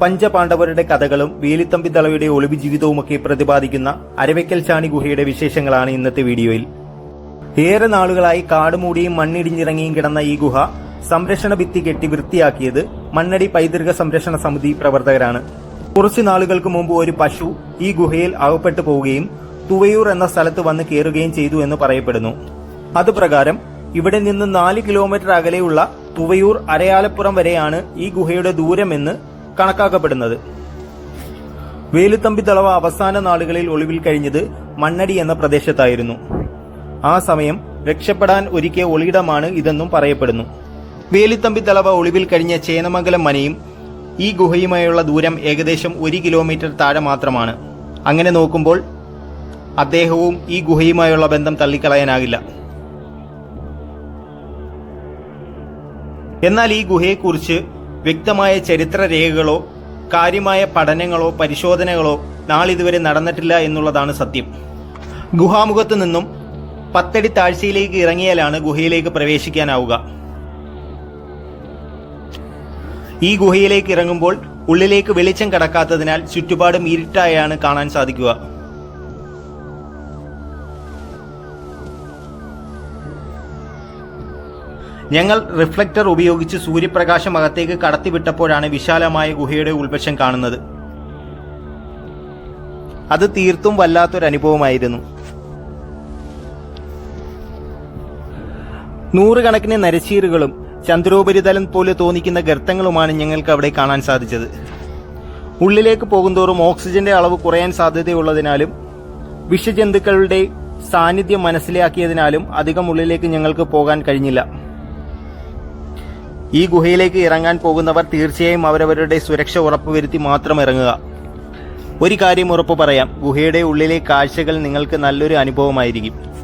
പഞ്ചപാണ്ഡവരുടെ കഥകളും വേലിത്തമ്പി തളയുടെ ഒളിവ് ജീവിതവുമൊക്കെ പ്രതിപാദിക്കുന്ന അരവയ്ക്കൽ ചാണി ഗുഹയുടെ വിശേഷങ്ങളാണ് ഇന്നത്തെ വീഡിയോയിൽ. ഏറെ നാളുകളായി കാടുമൂടിയും മണ്ണിടിഞ്ഞിറങ്ങിയും കിടന്ന ഈ ഗുഹ സംരക്ഷണ ഭിത്തി കെട്ടി വൃത്തിയാക്കിയത് മണ്ണടി പൈതൃക സംരക്ഷണ സമിതി പ്രവർത്തകരാണ്. കുറച്ചു നാളുകൾക്ക് മുമ്പ് ഒരു പശു ഈ ഗുഹയിൽ അകപ്പെട്ടു പോവുകയും തുവയൂർ എന്ന സ്ഥലത്ത് വന്ന് കയറുകയും ചെയ്തു എന്ന് പറയപ്പെടുന്നു. അതുപ്രകാരം ഇവിടെ നിന്ന് നാല് കിലോമീറ്റർ അകലെയുള്ള തുവയൂർ അരയാലപ്പുറം വരെയാണ് ഈ ഗുഹയുടെ ദൂരമെന്ന് കണക്കാക്കപ്പെടുന്നത്. വേലുത്തമ്പി തളവ അവസാന നാളുകളിൽ ഒളിവിൽ കഴിഞ്ഞത് മണ്ണടി എന്ന പ്രദേശത്തായിരുന്നു. ആ സമയം രക്ഷപ്പെടാൻ ഒരുക്കിയ ഒളിയിടമാണ് ഇതെന്നും പറയപ്പെടുന്നു. വേലിത്തമ്പി തളവ ഒളിവിൽ കഴിഞ്ഞ ചേനമംഗലം മനയും ഈ ഗുഹയുമായുള്ള ദൂരം ഏകദേശം ഒരു കിലോമീറ്റർ താഴെ മാത്രമാണ്. അങ്ങനെ നോക്കുമ്പോൾ അദ്ദേഹവും ഈ ഗുഹയുമായുള്ള ബന്ധം തള്ളിക്കളയാനാകില്ല. എന്നാൽ ഈ ഗുഹയെക്കുറിച്ച് വ്യക്തമായ ചരിത്രരേഖകളോ കാര്യമായ പഠനങ്ങളോ പരിശോധനകളോ നാളിതുവരെ നടന്നിട്ടില്ല എന്നുള്ളതാണ് സത്യം. ഗുഹാമുഖത്ത് നിന്നും പത്തടി താഴ്ചയിലേക്ക് ഇറങ്ങിയാലാണ് ഗുഹയിലേക്ക് പ്രവേശിക്കാനാവുക. ഈ ഗുഹയിലേക്ക് ഇറങ്ങുമ്പോൾ ഉള്ളിലേക്ക് വെളിച്ചം കടക്കാത്തതിനാൽ ചുറ്റുപാടും ഇരുട്ടായാണ് കാണാൻ സാധിക്കുക. ഞങ്ങൾ റിഫ്ലക്ടർ ഉപയോഗിച്ച് സൂര്യപ്രകാശം അകത്തേക്ക് കടത്തിവിട്ടപ്പോഴാണ് വിശാലമായ ഗുഹയുടെ ഉൾവശം കാണുന്നത്. അത് തീർത്തും വല്ലാത്തൊരനുഭവമായിരുന്നു. നൂറുകണക്കിന് നരശീറുകളും ചന്ദ്രോപരിതലം പോലെ തോന്നിക്കുന്ന ഗർത്തങ്ങളുമാണ് ഞങ്ങൾക്ക് അവിടെ കാണാൻ സാധിച്ചത്. ഉള്ളിലേക്ക് പോകുന്തോറും ഓക്സിജന്റെ അളവ് കുറയാൻ സാധ്യതയുള്ളതിനാലും വിഷജന്തുക്കളുടെ സാന്നിധ്യം മനസ്സിലാക്കിയതിനാലും അധികം ഉള്ളിലേക്ക് ഞങ്ങൾക്ക് പോകാൻ കഴിഞ്ഞില്ല. ഈ ഗുഹയിലേക്ക് ഇറങ്ങാൻ പോകുന്നവർ തീർച്ചയായും അവരവരുടെ സുരക്ഷ ഉറപ്പുവരുത്തി മാത്രം ഇറങ്ങുക. ഒരു കാര്യം ഉറപ്പു പറയാം ഗുഹയുടെ ഉള്ളിലെ കാഴ്ചകൾ നിങ്ങൾക്ക് നല്ലൊരു അനുഭവമായിരിക്കും.